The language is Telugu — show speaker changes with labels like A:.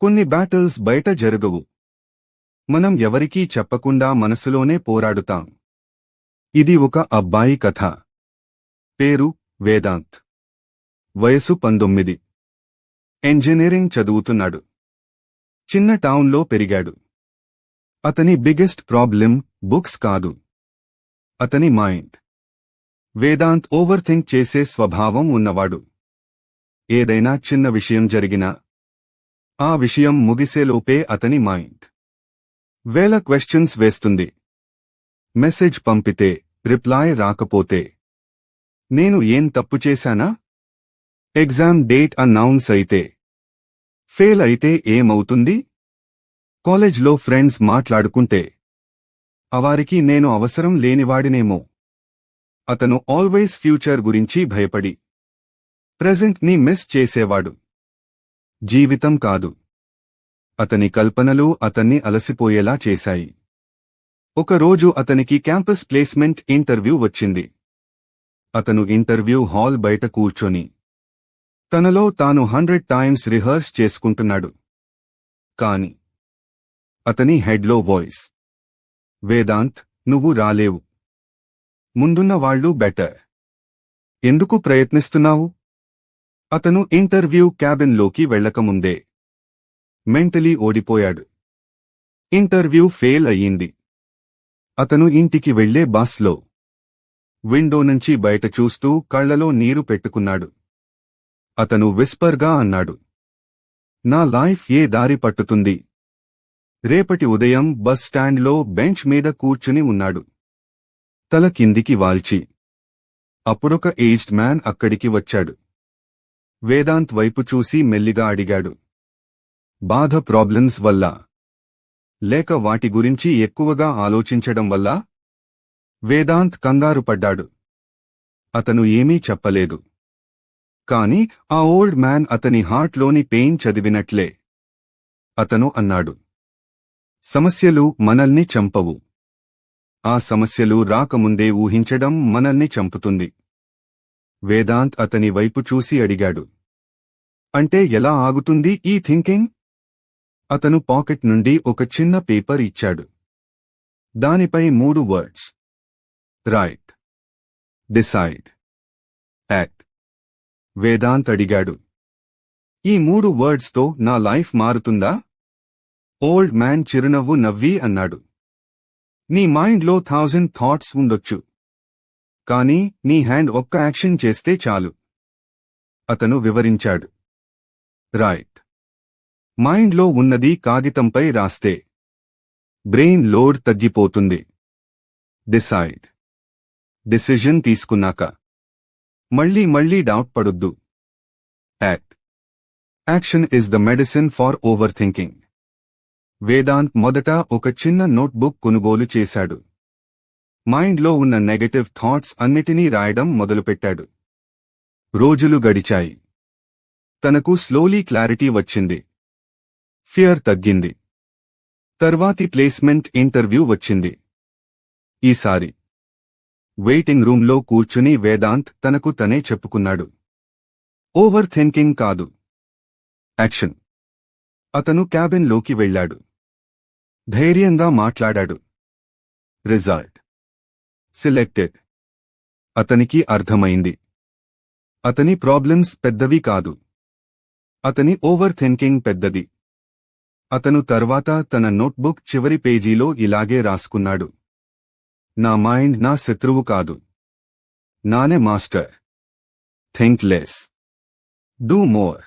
A: కొన్ని బ్యాటిల్స్ బయట జరగవు. మనం ఎవరికీ చెప్పకుండా మనసులోనే పోరాడుతాం. ఇది ఒక అబ్బాయి కథ. పేరు వేదాంత్. వయసు పంతొమ్మిది. ఇంజనీరింగ్ చదువుతున్నాడు. చిన్న టౌన్లో పెరిగాడు. అతని బిగ్గెస్ట్ ప్రాబ్లం బుక్స్ కాదు. అతని మైండ్ వేదాంత్ ఓవర్ థింక్ చేసే స్వభావం ఉన్నవాడు. ఏదైనా చిన్న విషయం జరిగినా ఆ విషయం ముగిసేలోపే అతని మైండ్. వేల క్వశ్చన్స్ వేస్తుంది. మెసేజ్ పంపితే రిప్లై రాకపోతే. నేను ఏం తప్పు చేశానా? ఎగ్జామ్ డేట్ అనౌన్స్ అయితే. ఫెయిల్ అయితే ఏమవుతుంది? కాలేజ్లో ఫ్రెండ్స్ మాట్లాడుకుంటే. అవారికి నేను అవసరం లేనివాడినేమో. అతను ఆల్వేస్ ఫ్యూచర్ గురించి భయపడి. ప్రెజెంట్ని మిస్ చేసేవాడు. జీవితం కాదు. అతని కల్పనలు అతన్ని అలసిపోయేలా చేశాయి. ఒకరోజు అతనికి క్యాంపస్ ప్లేస్మెంట్ ఇంటర్వ్యూ వచ్చింది. అతను ఇంటర్వ్యూ హాల్ బయట కూర్చొని తనలో తాను హండ్రెడ్ టైమ్స్ రిహర్స్ చేసుకుంటున్నాడు. కాని అతని హెడ్లో వాయిస్ వేదాంత్ నువ్వు రాలేవు. ముందున్న వాళ్ళు బెటర్. ఎందుకు ప్రయత్నిస్తున్నావు? అతను ఇంటర్వ్యూ క్యాబిన్లోకి వెళ్ళకముందే మెంటలీ ఓడిపోయాడు. ఇంటర్వ్యూ ఫెయిల్ అయ్యింది. అతను ఇంటికి వెళ్ళే బస్లో విండో నుంచి బయట చూస్తూ కళ్ళలో నీరు పెట్టుకున్నాడు. అతను విస్పర్గా అన్నాడు. నా లైఫ్ ఏ దారి పట్టుతుంది? రేపటి ఉదయం బస్ స్టాండ్లో బెంచ్ మీద కూర్చుని ఉన్నాడు. తల కిందికి వాల్చి. అప్పుడొక ఏజ్డ్ మ్యాన్ అక్కడికి వచ్చాడు. వేదాంత్ వైపు చూసి మెల్లిగా అడిగాడు. బాధ ప్రాబ్లమ్స్ వల్ల? లేక వాటి గురించి ఎక్కువగా ఆలోచించడం వల్ల? వేదాంత్ కంగారు పడ్డాడు. అతను ఏమీ చెప్పలేదు. కాని ఆ ఓల్డ్ మ్యాన్ అతని హార్ట్లోని పెయిన్ చదివినట్లే. అతను అన్నాడు. సమస్యలు మనల్ని చంపవు. ఆ సమస్యలు రాకముందే ఊహించడం మనల్ని చంపుతుంది. వేదాంత్ అతని వైపు చూసి అడిగాడు. అంటే ఎలా ఆగుతుంది ఈ థింకింగ్? అతను పాకెట్ నుండి ఒక చిన్న పేపర్ ఇచ్చాడు. దానిపై మూడు words. Write. Decide. Act Vedant అడిగాడు. ఈ మూడు వర్డ్స్తో నా లైఫ్ మారుతుందా? ఓల్డ్ మ్యాన్ చిరునవ్వు నవ్వి అన్నాడు. నీ మైండ్లో థౌజండ్ థాట్స్ ఉండొచ్చు. కానీ నీ హ్యాండ్ ఒక్క యాక్షన్ చేస్తే చాలు. అతను వివరించాడు. రైట్. మైండ్లో ఉన్నది కాగితంపై రాస్తే. బ్రెయిన్ లోడ్ తగ్గిపోతుంది. డిసైడ్. డిసిజన్ తీసుకున్నాక. మళ్ళీ మళ్ళీ డౌట్ పడొద్దు. Act. Action is the medicine for overthinking Vedant మొదట ఒక చిన్న నోట్బుక్ కొనుగోలు చేశాడు. మైండ్లో ఉన్న నెగటివ్ థాట్స్ అన్నిటినీ రాయడం మొదలుపెట్టాడు. రోజులు గడిచాయి. తనకు స్లోలీ క్లారిటీ వచ్చింది. ఫియర్ తగ్గింది. తర్వాతి ప్లేస్మెంట్ ఇంటర్వ్యూ వచ్చింది. ఈసారి. వెయిటింగ్ రూంలో కూర్చుని వేదాంత్ తనకు తనే చెప్పుకున్నాడు. ఓవర్ థింకింగ్ కాదు. యాక్షన్ అతను క్యాబిన్లోకి వెళ్ళాడు. ధైర్యంగా మాట్లాడాడు. రిజార్ట్ సెలెక్టెడ్ అతనికి అర్థమైంది. అతని ప్రాబ్లమ్స్ పెద్దవి కాదు. అతని ఓవర్ థింకింగ్ పెద్దది. అతను తర్వాత తన నోట్బుక్ చివరి పేజీలో ఇలాగే రాసుకున్నాడు. నా మైండ్ నా శత్రువు కాదు. నానే master think less do more